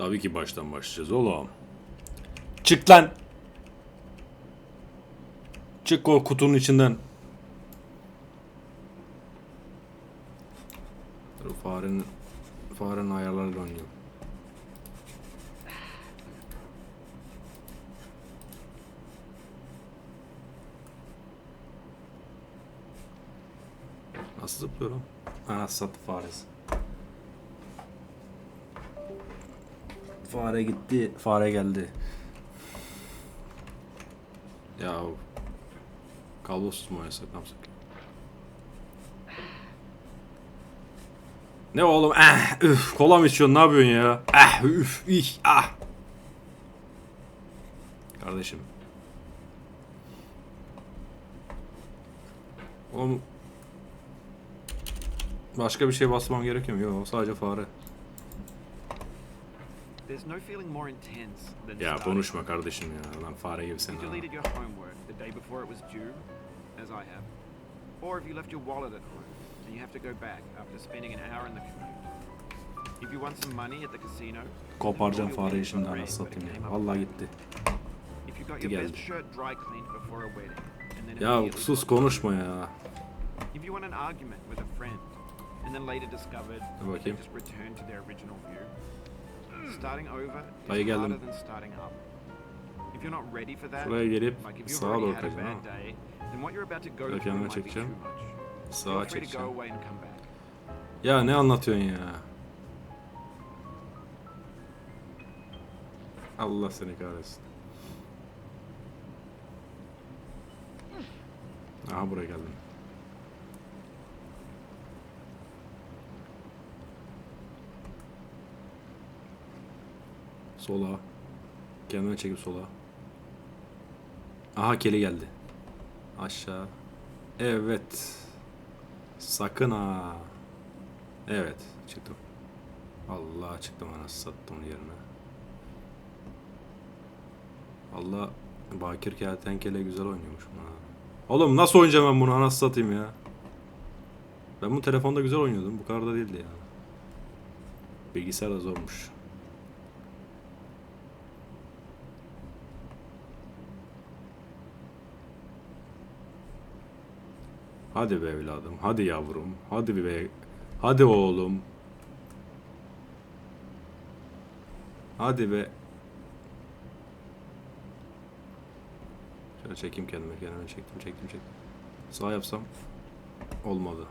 Tabii ki baştan başlayacağız oğlum. Çık lan. Çık o kutunun içinden. Dur, Farenin farenin ayarlarıyla oynuyorum. Nasıl zıplıyorum? Ha sattı faresi. Fare gitti, fare geldi. Ya kablosuz mu oynasak ne yapsak? Ne oğlum? Eh, üf, kola mı içiyorsun? Ne yapıyorsun ya? Eh, üf, ih, ah. Kardeşim. Oğlum Başka bir şey basmam gerekiyor mu? Yok sadece fare. There's no feeling more intense than Ya konuşma kardeşim ya. Lan fare gibi sen. If you deleted your homework the day before it was due, as I have, or if you left your wallet at home and you have to go back after spending an hour in the commute. If you won some money at the casino, Koparacağım fareyi şimdi anasını satayım ya. Vallahi gitti. If you got your best geldi. shirt dry cleaned before a wedding, and then Ya immediately sus konuşma ya. If you won an argument with a friend, and then later discovered Dur they bakayım. just returned to their original view, Dayı geldim. harder than starting up. If you're not ready for that, Şuraya gelip sağa doğru bad ama. kendime çekeceğim. Sağa çekeceğim. Ya ne anlatıyorsun ya? Allah seni kahretsin. Aha buraya geldim. Sola. Kendime çekip sola. Aha keli geldi. Aşağı. Evet. Sakın ha. Evet çıktım. Allah çıktım anasını sattım yerine. Allah Bakir Kertenkele güzel oynuyormuş buna. Oğlum nasıl oynayacağım ben bunu anasını satayım ya. Ben bu telefonda güzel oynuyordum. Bu kadar da değildi ya. Bilgisayar da zormuş. Hadi be evladım. Hadi yavrum. Hadi be. Hadi oğlum. Hadi be. Şöyle çekeyim kendime. Kendime çektim çektim çektim. Sağ yapsam olmadı.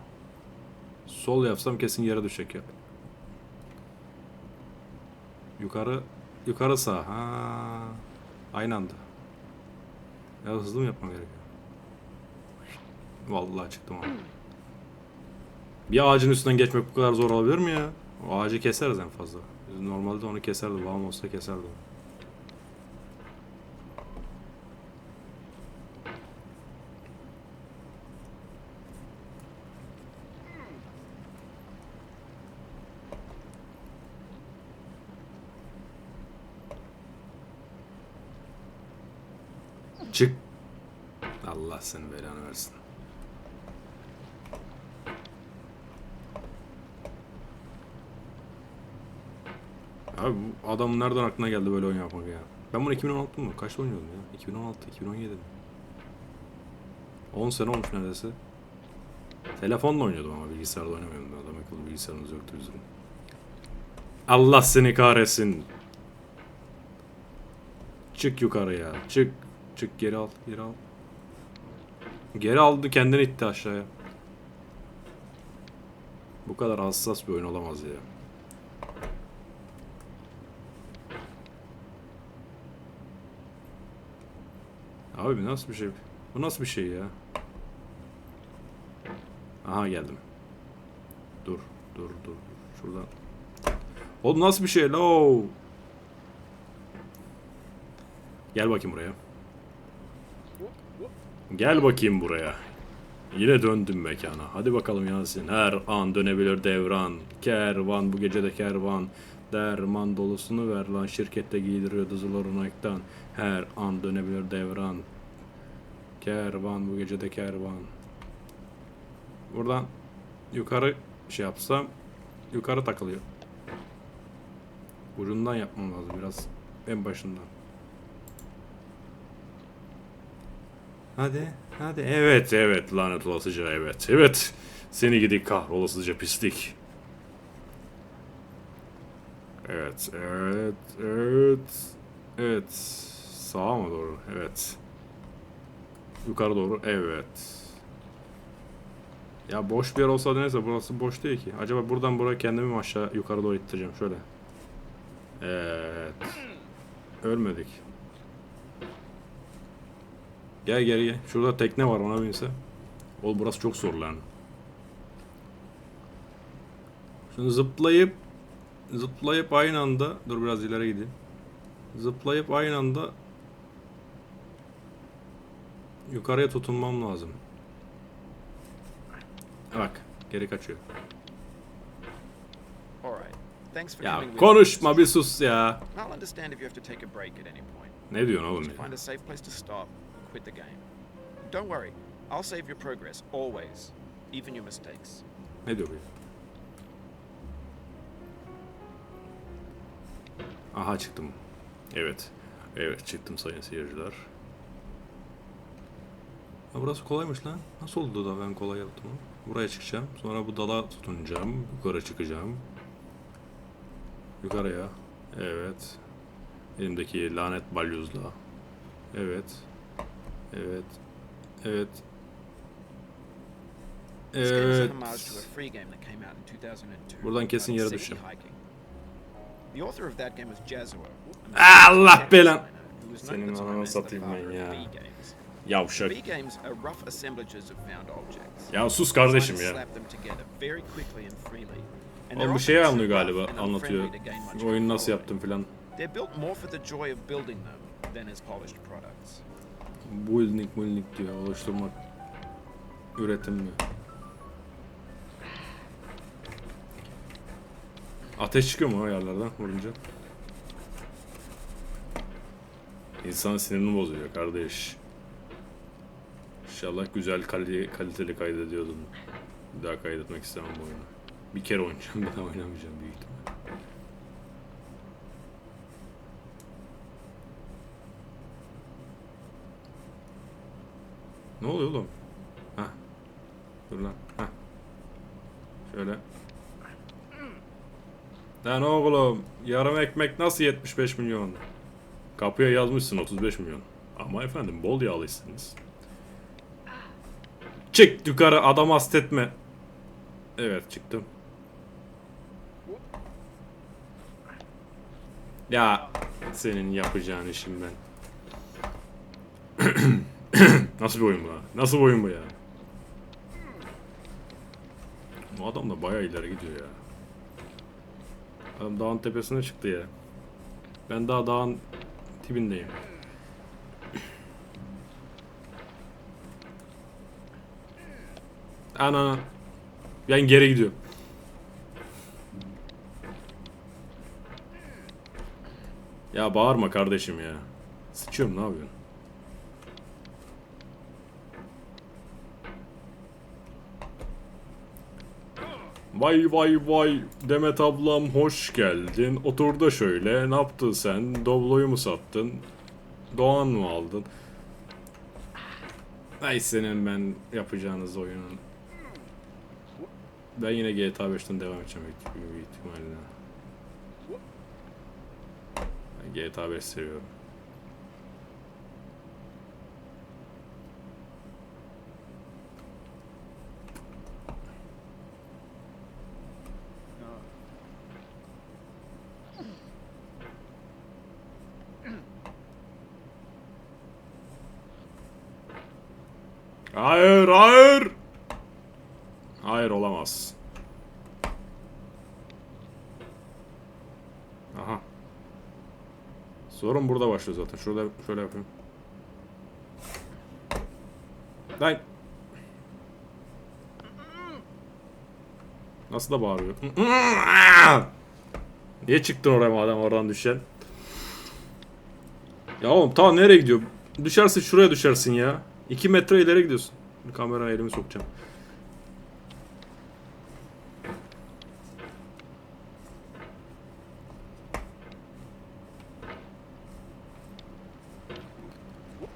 Sol yapsam kesin yere düşecek ya. Yukarı yukarı sağ. Ha. Aynı anda. Ya hızlı mı yapmam gerekiyor? Vallahi çıktım abi. Bir ağacın üstünden geçmek bu kadar zor olabilir mi ya? O ağacı keseriz en fazla. Normalde onu keserdi. Babam olsa keserdi. onu. Çık. Allah seni belanı versin. Abi bu adamın nereden aklına geldi böyle oyun yapmak ya? Ben bunu 2016 mı? Kaçta oynuyordum ya? 2016, 2017 mi? 10 sene olmuş neredeyse. Telefonla oynuyordum ama bilgisayarda oynamıyordum. Adam akıllı bilgisayarımız yoktu bizim. Allah seni kahretsin. Çık yukarıya. Çık. Çık geri al. Geri al. Geri aldı kendini itti aşağıya. Bu kadar hassas bir oyun olamaz ya. Abi nasıl bir şey? Bu nasıl bir şey ya? Aha geldim. Dur, dur, dur. Şuradan. Oğlum nasıl bir şey la Gel bakayım buraya. Gel bakayım buraya. Yine döndüm mekana. Hadi bakalım Yasin. Her an dönebilir devran. Kervan bu gece de kervan. Derman dolusunu ver lan. Şirkette giydiriyordu zulorunaktan. Her an dönebilir devran. Kervan bu gece de kervan. Buradan yukarı şey yapsam yukarı takılıyor. Ucundan yapmam lazım biraz. En başından. Hadi, hadi. Evet, evet lanet olasıca evet. Evet. Seni gidi kahrolasıca pislik. Evet, evet, evet. Evet. Sağa mı doğru? Evet. Yukarı doğru. Evet. Ya boş bir yer olsa neyse burası boş değil ki. Acaba buradan buraya kendimi mi aşağı yukarı doğru ittireceğim şöyle. Evet. Ölmedik. Gel gel gel. Şurada tekne var ona binse. Ol burası çok zor lan. Şimdi zıplayıp zıplayıp aynı anda dur biraz ileri gideyim. Zıplayıp aynı anda yukarıya tutunmam lazım. Bak geri kaçıyor. Ya konuşma bir sus ya. Ne diyorsun oğlum ya? Don't worry. I'll save your progress always, even your mistakes. Ne diyor bu ya? Aha çıktım. Evet. Evet çıktım sayın seyirciler. Ha, burası kolaymış lan. Nasıl oldu da ben kolay yaptım onu? Buraya çıkacağım. Sonra bu dala tutunacağım. Yukarı çıkacağım. Yukarıya. Evet. Elimdeki lanet balyozla. Evet. Evet. Evet. Evet. homage to a free game that came out in 2002. Buradan kesin yere düşeceğim. The author of that game was Jazua. a Allah belan- Senin ananı satayım ben ya. Yavşak. V games are rough assemblages of found objects. Ya sus kardeşim ya. Oğlum şeyi too anlıyor galiba anlatıyor. Oyunu nasıl yaptım filan. They're built more for the joy of building them than as polished products. Building building diyor oluşturmak. Üretim mi? Ateş çıkıyor mu o yerlerden vurunca? İnsanın sinirini bozuyor kardeş. İnşallah güzel kaliteli, kaliteli kaydediyordum. Bir daha kaydetmek istemem bu oyunu. Bir kere oynayacağım, bir daha oynamayacağım büyük ihtimal. Ne oluyor oğlum? Hah. Dur lan. Hah. Şöyle. Lan oğlum yarım ekmek nasıl 75 milyon? Kapıya yazmışsın 35 milyon. Ama efendim bol yağlısınız. Çık yukarı adam hasta etme. Evet çıktım. Ya senin yapacağın işim ben. Nasıl bir oyun bu lan? Nasıl bir oyun bu ya? Bu adam da bayağı ileri gidiyor ya. Adam dağın tepesine çıktı ya. Ben daha dağın dibindeyim. Ana. Ben geri gidiyorum. Ya bağırma kardeşim ya. Sıçıyorum ne yapıyorsun? Vay vay vay Demet ablam hoş geldin. Otur da şöyle. Ne yaptın sen? Dobloyu mu sattın? Doğan mı aldın? Ay senin ben yapacağınız oyunun. Ben yine GTA 5'ten devam edeceğim büyük ihtimalle. Ben GTA 5 seviyorum. Hayır, hayır. Hayır olamaz. Aha. Sorun burada başlıyor zaten. Şurada şöyle yapayım. Lan. Nasıl da bağırıyor? Niye çıktın oraya madem oradan düşen? Ya oğlum ta nereye gidiyor? Düşersin şuraya düşersin ya. 2 metre ileri gidiyorsun. Kamera elimi sokacağım.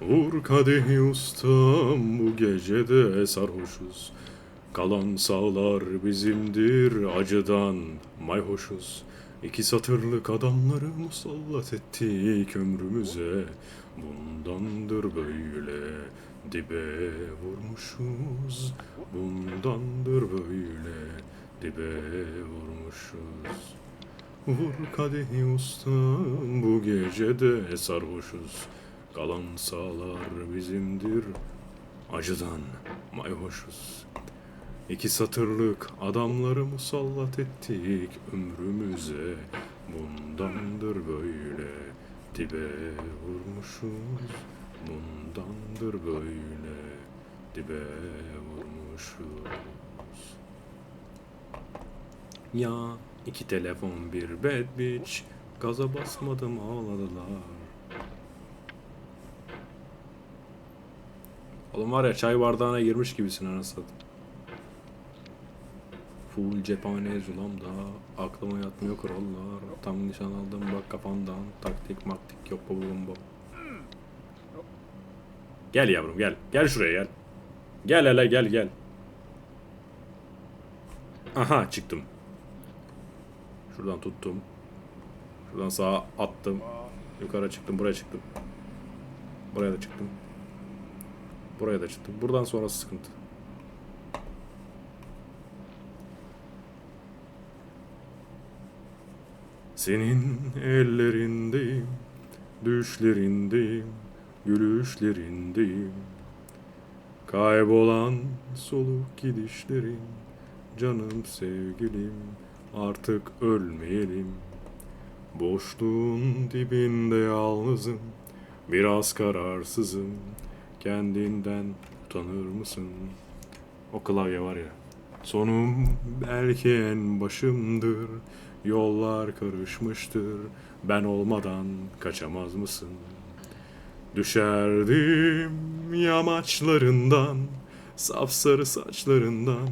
Vur kadehi ustam bu gecede sarhoşuz. Kalan sağlar bizimdir acıdan mayhoşuz. İki satırlık adamları musallat ettik ömrümüze. Bundandır böyle dibe vurmuşuz. Bundandır böyle dibe vurmuşuz. Vur kadehi ustam bu gecede sarhoşuz. Kalan sağlar bizimdir acıdan mayhoşuz. İki satırlık adamları musallat ettik ömrümüze. Bundandır böyle dibe vurmuşuz. Bundandır böyle dibe vurmuşuz. Ya iki telefon bir bad bitch Gaza basmadım ağladılar Oğlum var ya çay bardağına girmiş gibisin anasını. Full cephane zulam da aklıma yatmıyor kurallar Tam nişan aldım bak kafandan taktik maktik yok bu bum Gel yavrum gel gel şuraya gel Gel hele gel gel Aha çıktım Şuradan tuttum. Şuradan sağa attım. Yukarı çıktım. Buraya çıktım. Buraya da çıktım. Buraya da çıktım. Buradan sonrası sıkıntı. Senin ellerindeyim, düşlerindeyim, gülüşlerindeyim. Kaybolan soluk gidişlerin, canım sevgilim, artık ölmeyelim. Boşluğun dibinde yalnızım, biraz kararsızım. Kendinden utanır mısın? O klavye var ya. Sonum belki en başımdır. Yollar karışmıştır. Ben olmadan kaçamaz mısın? Düşerdim yamaçlarından, sapsarı saçlarından,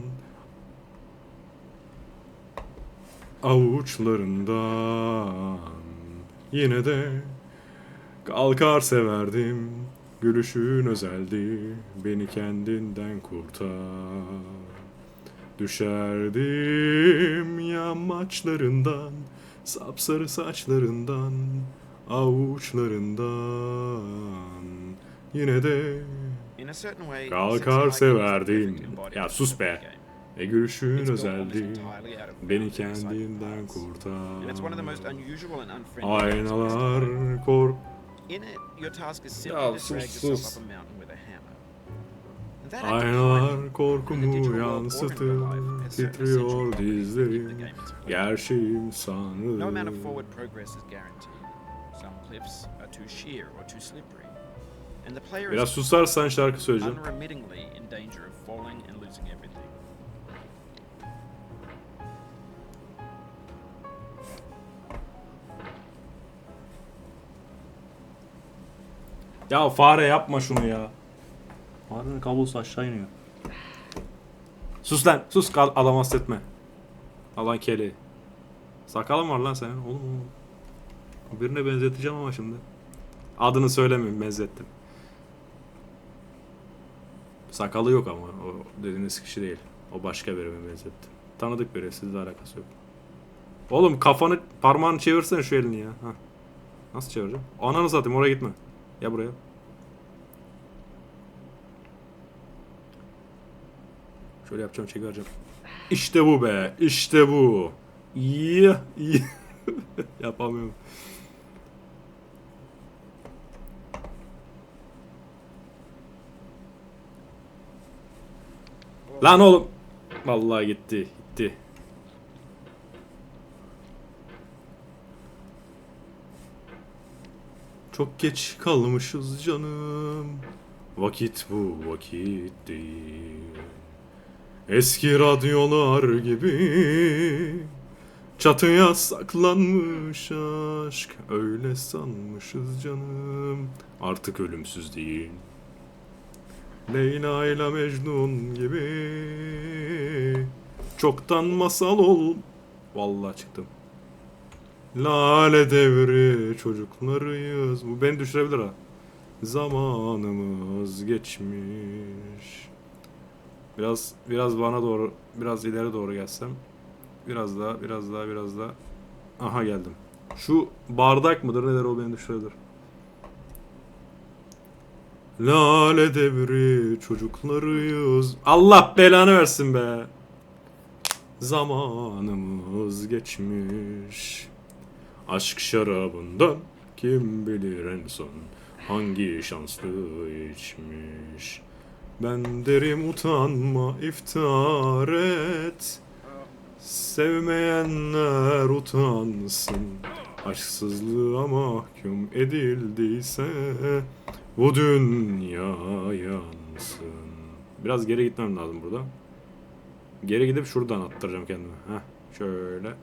avuçlarından. Yine de kalkar severdim Gülüşün özeldi Beni kendinden kurtar. Düşerdim yamaçlarından Sapsarı saçlarından Avuçlarından Yine de In a certain way, Kalkar embodiment Ya of sus the be. game. E gülüşün It's built almost özeldi entirely out of Beni kendinden kurtar And it's one of the most unusual and unfriendly games in this Aynalar game. kork Ya sus, sus. Aynalar korkumu yansıtır Titriyor dizlerim. Gerçeğim No Biraz susarsan şarkı söyleyeceğim. unremittingly in danger of falling and losing everything. Ya fare yapma şunu ya. Farenin kablosu aşağı iniyor. Sus lan sus kal adam hasretme. Alan keli Sakalın var lan senin oğlum oğlum. Birine benzeteceğim ama şimdi Adını söylemeyeyim benzettim Sakalı yok ama o dediğiniz kişi değil O başka birine benzettim Tanıdık biri sizle alakası yok Oğlum kafanı parmağını çevirsene şu elini ya Hah. Nasıl çevireceğim? Ananı satayım oraya gitme Ya buraya Şöyle yapacağım çevireceğim. İşte bu be. işte bu. İyi. Yapamıyorum. Lan oğlum. Vallahi gitti. Gitti. Çok geç kalmışız canım. Vakit bu vakit değil. Eski radyolar gibi Çatıya saklanmış aşk Öyle sanmışız canım Artık ölümsüz değil Leyla ile Mecnun gibi Çoktan masal ol Vallahi çıktım Lale devri çocuklarıyız Bu beni düşürebilir ha Zamanımız geçmiş. Biraz biraz bana doğru, biraz ileri doğru gelsem. Biraz daha, biraz daha, biraz daha. Aha geldim. Şu bardak mıdır nedir o beni düşürebilir. Lale devri çocuklarıyız. Allah belanı versin be. Zamanımız geçmiş. Aşk şarabından kim bilir en son hangi şanslı içmiş. Ben derim utanma iftar et. Sevmeyenler utansın. Aşksızlığa mahkum edildiyse bu dünya yansın. Biraz geri gitmem lazım burada. Geri gidip şuradan attıracağım kendimi. Heh, şöyle.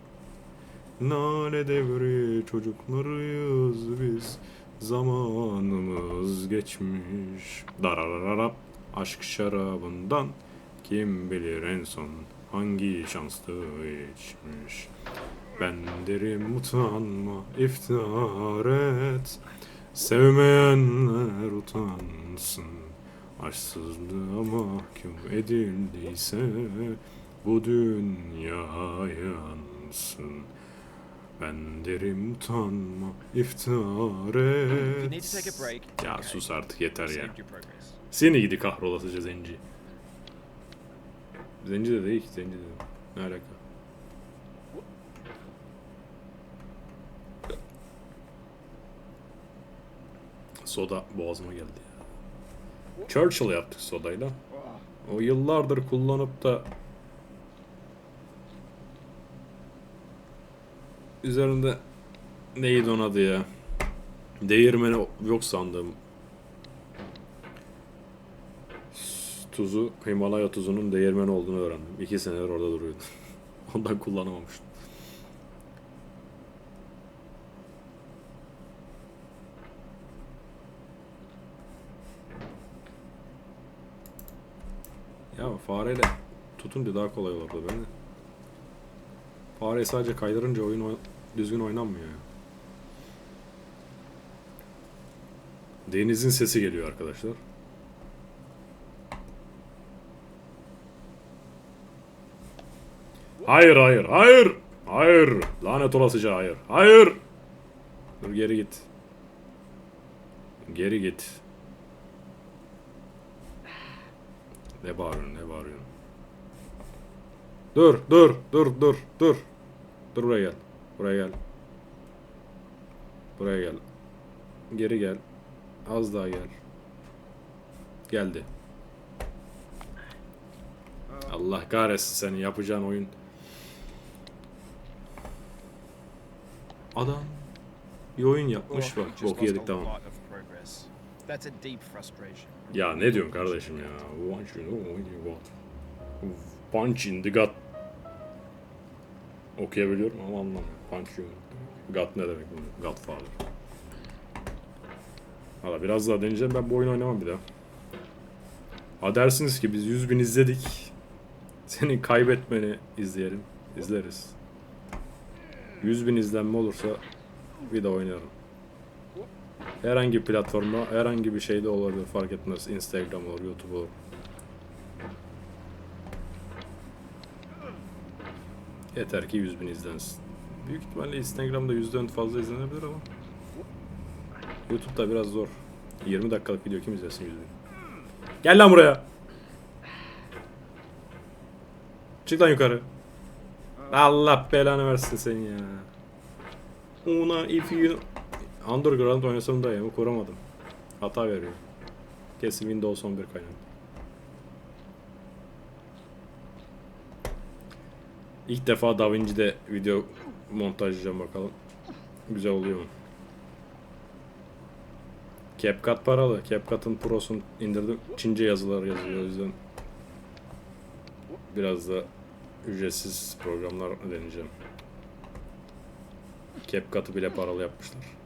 Nane devri çocuklarıyız biz. Zamanımız geçmiş. Dararararap. Aşk şarabından kim bilir en son hangi şanslı içmiş. Ben derim utanma iftar et. Sevmeyenler utansın. Aşksızlığa mahkum edildiyse bu dünya yansın. Ben derim utanma iftar You need to take a et. break. Ya sus artık yeter ya. Seni gidi kahrolasıca zenci. Zenci de değil ki zenci dedim. Ne alaka? Soda boğazıma geldi ya. Churchill yaptık sodayla. O yıllardır kullanıp da üzerinde neydi onun adı ya? Değirmeni yok sandım. tuzu Himalaya tuzunun değirmeni olduğunu öğrendim. İki senedir orada duruyordu. Ondan kullanamamıştım. Ya fareyle tutunca daha kolay olurdu ben de. Fareyi sadece kaydırınca oyun oy- düzgün oynanmıyor ya. Denizin sesi geliyor arkadaşlar. Hayır hayır hayır. Hayır. Lanet olasıca hayır. Hayır. Dur geri git. Geri git. Ne bağırıyorsun ne bağırıyorsun? Dur dur dur dur dur. Dur buraya gel. Buraya gel. Buraya gel. Geri gel. Az daha gel. Geldi. Allah kahretsin seni yapacağın oyun. Adam bir oyun yapmış bak. lost yedik tamam. That's a deep frustration. Ya ne diyorsun kardeşim ya? You know, what you want. Punch in the gut. Okuyabiliyorum ama anlamıyorum. Punch you. Gut ne demek bilmiyorum. Godfather. Valla biraz daha deneyeceğim. Ben bu oyunu oynamam bir daha. Ha dersiniz ki biz 100 bin izledik. Senin kaybetmeni izleyelim. İzleriz. 100 bin izlenme olursa bir daha oynarım. Herhangi bir platformda, herhangi bir şeyde olabilir fark etmez. Instagram olur, YouTube olur. Yeter ki 100 bin izlensin. Büyük ihtimalle Instagram'da yüzden fazla izlenebilir ama YouTube'da biraz zor. 20 dakikalık video kim izlesin 100 bin? Gel lan buraya. Çık lan yukarı. Allah belanı versin seni ya. Una if you Underground oynasam da ya kuramadım. Hata veriyor. Kesin Windows 11 kaynağı. İlk defa DaVinci'de video montajlayacağım bakalım. Güzel oluyor mu? CapCut paralı. CapCut'ın Pro'sunu indirdim. Çince yazılar yazıyor o yüzden. Biraz da ücretsiz programlar deneyeceğim. CapCut'ı bile paralı yapmışlar.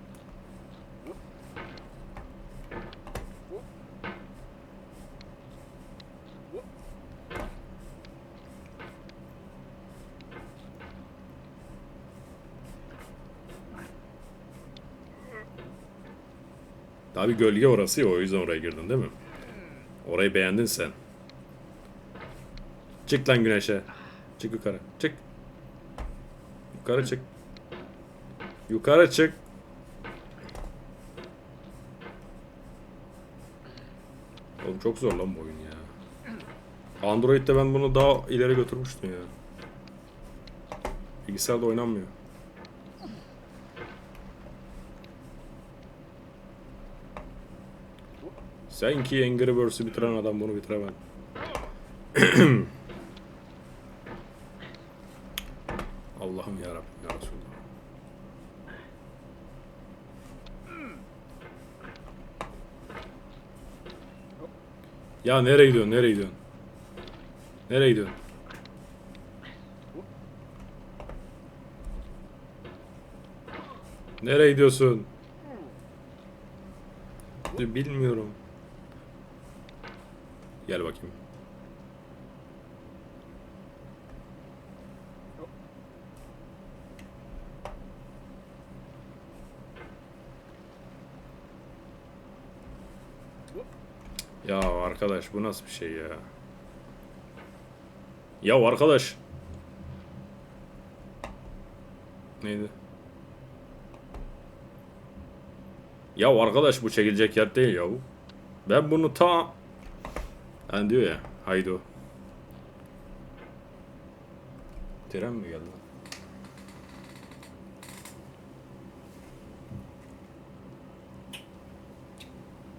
Bir gölge orası ya o yüzden oraya girdin değil mi? Orayı beğendin sen. Çık lan güneşe. Çık yukarı. Çık. Yukarı çık. Yukarı çık. Oğlum çok zor lan bu oyun ya. Android'de ben bunu daha ileri götürmüştüm ya. Bilgisayarda oynanmıyor. Sen ki Angry Birds'ü bitiren adam bunu bitiremem. Allah'ım yarabbim ya Resulallah. Ya nereye gidiyorsun? Nereye gidiyorsun? Nereye gidiyorsun? Nereye gidiyorsun? Bilmiyorum. Gel bakayım. Ya arkadaş bu nasıl bir şey ya? Ya arkadaş. Neydi? Ya arkadaş bu çekilecek yer değil ya. Ben bunu ta... Yani diyor ya. Haydi o. Tren mi geldi?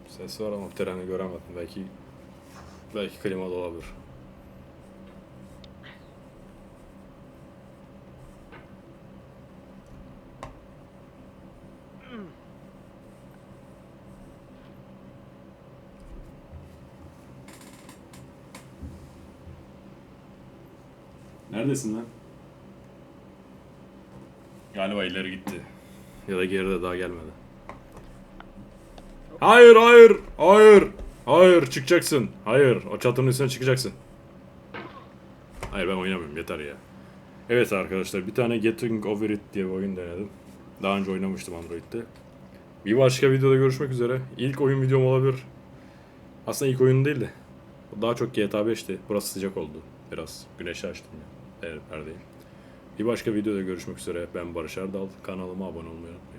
Ses var ama treni göremedim. Belki belki klima da olabilir. Neredesin lan? Galiba ileri gitti. Ya da geride daha gelmedi. Hayır hayır hayır hayır çıkacaksın. Hayır o çatının üstüne çıkacaksın. Hayır ben oynamıyorum yeter ya. Evet arkadaşlar bir tane Getting Over It diye bir oyun denedim. Daha önce oynamıştım Android'de. Bir başka videoda görüşmek üzere. İlk oyun videom olabilir. Aslında ilk oyun değil de. O Daha çok GTA 5'ti. Burası sıcak oldu. Biraz güneşi açtım ya. Perdeyi. Bir başka videoda görüşmek üzere. Ben Barış Erdal. Kanalıma abone olmayı unutmayın.